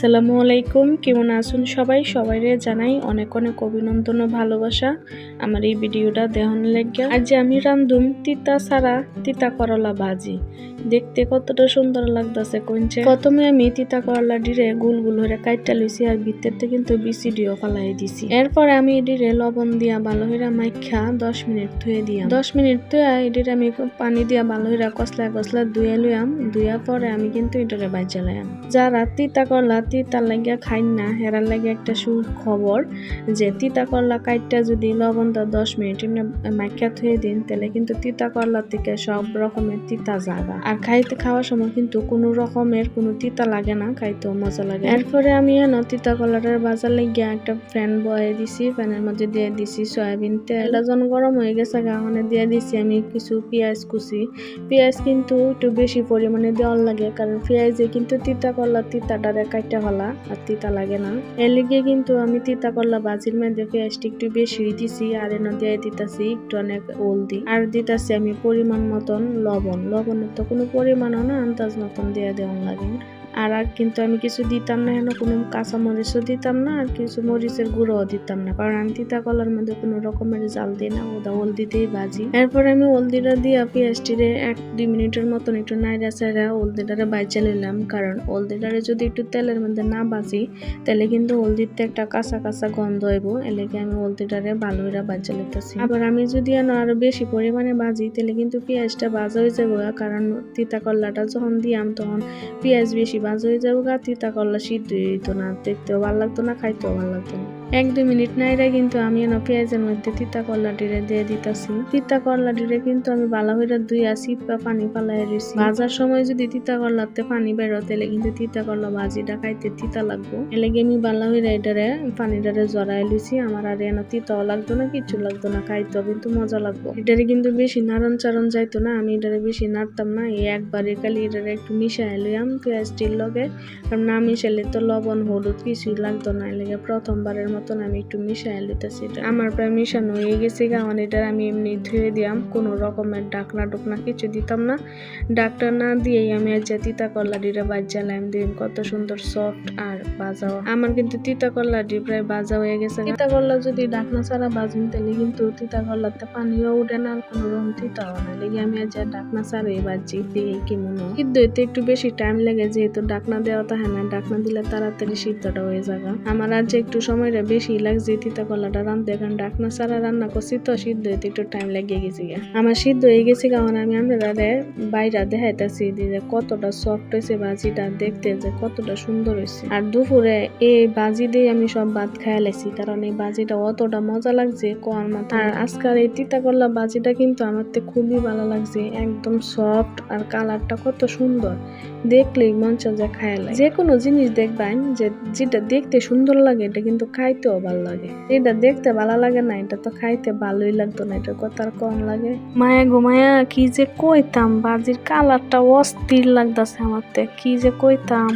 আসসালামু আলাইকুম। কেমন আছেন সবাই? সবাইরে জানাই অনেক অনেক অভিনন্দন ও ভালোবাসা। আমার এই ভিডিওটা দেহন লেগে আজ আমি রান্ধুম তিতা সারা তিতা করলা ভাজি। দেখতে কতটা সুন্দর লাগতেছে কইছে প্রথমে আমি তিতা করলা ডিরে গুল গুল হয়ে কাইটা লইছি আর ভিতরতে কিন্তু বিসি ডিও ফালাই দিছি। এরপরে আমি এডিরে লবণ দিয়া ভালো হইরা মাইখা দশ মিনিট ধুয়ে দিয়াম। দশ মিনিট ধুয়ে এডিরে আমি পানি দিয়া ভালো হইরা কসলা কসলা ধুয়ে লইয়াম। ধুয়া পরে আমি কিন্তু এটারে লাইয়াম যারা তিতা করলা তিতা লাগিয়া খাই না, হেরার লাগে একটা সুখবর যে তিতা করলা কাইটটা যদি লবণটা দশ মিনিট এমনি মাইকা থুয়ে দিন, তাহলে কিন্তু তিতা করলা থেকে সব রকমের তিতা জাগা। আর খাইতে খাওয়ার সময় কিন্তু কোনো রকমের কোনো তিতা লাগে না, খাইতেও মজা লাগে। এরপরে আমি এন তিতা কলাটার বাজার লাগিয়া একটা ফ্যান বয়ে দিছি, ফ্যানের মধ্যে দিয়ে দিছি সয়াবিন তেল। যখন গরম হয়ে গেছে গাওয়ানে দিয়ে দিছি আমি কিছু পেঁয়াজ কুচি। পেঁয়াজ কিন্তু একটু বেশি পরিমাণে দেওয়ার লাগে, কারণ পেঁয়াজে কিন্তু তিতা করলা তিতাটারে কাইটা ফেলা আর তিতা লাগে না। এর লিগে কিন্তু আমি তিতা করলা বাজির মধ্যে পেঁয়াজটা একটু বেশি দিছি, আর এনে দিয়ে দিতাছি একটু অনেক ওল দি আর দিতাছি আমি পরিমাণ মতন লবণ। লবণের তো কোনো পরিমাণও না, আন্দাজ মতন দিয়ে দেওয়া লাগে। আর আর কিন্তু আমি কিছু দিতাম না হেন কোনো কাঁচা মরিচও দিতাম না, আর কিছু মরিচের গুঁড়োও দিতাম না। কারণ আমি তিতা কলার মধ্যে কোনো রকমের জাল দিই না ওদা হলদিতেই ভাজি এরপর আমি হলদিটা দিয়ে পেঁয়াজটিরে এক দুই মিনিটের মতন একটু নাইরা চাইড়া হলদিটারে বাইচা নিলাম। কারণ হলদিটারে যদি একটু তেলের মধ্যে না ভাজি তাহলে কিন্তু হলদিতে একটা কাঁচা কাঁচা গন্ধ হইব এলাকে আমি হলদিটারে ভালো করে বাজা লিতেছি আবার আমি যদি আরও বেশি পরিমাণে ভাজি তাহলে কিন্তু পেঁয়াজটা ভাজা হয়ে যাব। কারণ তিতা কল্লাটা যখন দিয়াম, তখন পেঁয়াজ বেশি ভাজা হয়ে যাব গা তিতা করলা সিদ্ধ হইতো না, দেখতেও ভালো লাগতো না, খাইতেও ভালো লাগতো না। এক দুই মিনিট নাইরা কিন্তু আমি এনে পেঁয়াজের মধ্যে তিতা করলা ডিরে দিয়ে দিতাছি। তিতা করলা ডিরে কিন্তু আমি ভালো হইরা দুই আসি বা পানি পালাই রয়েছি ভাজার সময় যদি তিতা করলাতে পানি বেরো তাহলে কিন্তু তিতা করলা ভাজিটা খাইতে তিতা লাগবো। এলাকে আমি ভালো হইরা এটারে পানিটারে জড়াই লইছি। আমার আর এনে তিতাও লাগতো না কিছু লাগতো না, খাইতেও কিন্তু মজা লাগবো। এটারে কিন্তু বেশি নাড়ন চারণ যাইতো না, আমি এটারে বেশি নাড়তাম না। এই একবারে খালি এটারে একটু মিশাই লইয়াম পেঁয়াজটির লগে। কারণ না মিশালে তো লবণ, হলুদ কিছুই লাগতো না। এলাকে প্রথমবারের মতন আমি একটু মিশাই এটা আমার প্রায় মিশানো হয়ে গেছে কারণ এটার আমি এমনি ধুয়ে দিয়াম, কোনো রকমের ডাকনা ডুকনা কিছু দিতাম না। ডাকটা না দিয়েই আমি আজ তিতা করলা ডিটা বাজালাম দিন কত সুন্দর সফট আর বাজাও। আমার কিন্তু তিতা করলা ডি প্রায় বাজা হয়ে গেছে তিতা করলা যদি ডাকনা ছাড়া বাজুন তাহলে কিন্তু তিতা করলাতে পানিও উঠে না, আর কোনো রকম তিতাও না। লেগে আমি আর ডাকনা ছাড়াই বাজি দিয়ে কি মনে হয়। সিদ্ধ হইতে একটু বেশি টাইম লাগে, যেহেতু ডাকনা দেওয়া থাকে না, ডাকনা দিলে তাড়াতাড়ি সিদ্ধটা হয়ে যাবে আমার আজ একটু সময়টা বেশি লাগছে তিতা কলাটা রান্ধতে কারণ ডাকনা ছাড়া রান্না করছি তো, সিদ্ধ হইতে একটু টাইম লাগিয়ে গেছে। আমার সিদ্ধ হয়ে গেছে কারণ আমি আমরা বাইরা দেখাইতেছি যে কতটা সফট হয়েছে বাজিটা, দেখতে যে কতটা সুন্দর হয়েছে। আর দুপুরে এই বাজি দিয়ে আমি সব ভাত খাইয়া লাইছি কারণ এই বাজিটা অতটা মজা লাগছে কোয়ার মতো আর আজকাল এই তিতা করলা বাজিটা কিন্তু আমার তো খুবই ভালো লাগছে, একদম সফট আর কালারটা কত সুন্দর। দেখলেই মন চায় খায় লাগে। যে কোনো জিনিস দেখবেন, যে যেটা দেখতে সুন্দর লাগে, এটা কিন্তু খাইতেও ভালো লাগে। এটা দেখতে ভালো লাগে না, এটা তো খাইতে ভালোই লাগতো না এটা কথা আর কম লাগে? মায়া ঘুমায়া কি যে কইতাম, বাজির কালারটা অস্থির লাগতেছে আমার কি যে কইতাম।